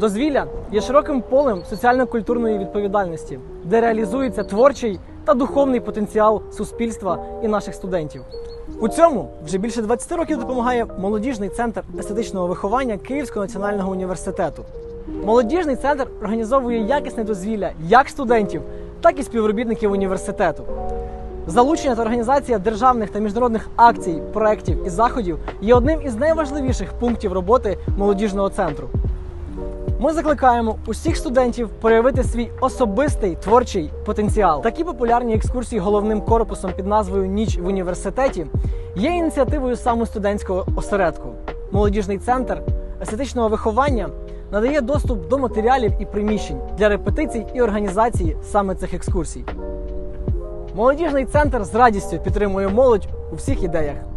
Дозвілля є широким полем соціально-культурної відповідальності, де реалізується творчий та духовний потенціал суспільства і наших студентів. У цьому вже більше 20 років допомагає молодіжний центр естетичного виховання Київського національного університету. Молодіжний центр організовує якісне дозвілля як студентів, так і співробітників університету. Залучення та організація державних та міжнародних акцій, проєктів і заходів є одним із найважливіших пунктів роботи молодіжного центру. Ми закликаємо усіх студентів проявити свій особистий творчий потенціал. Такі популярні екскурсії головним корпусом під назвою Ніч в університеті є ініціативою саме студентського осередку. Молодіжний центр естетичного виховання надає доступ до матеріалів і приміщень для репетицій і організації саме цих екскурсій. Молодіжний центр з радістю підтримує молодь у всіх ідеях.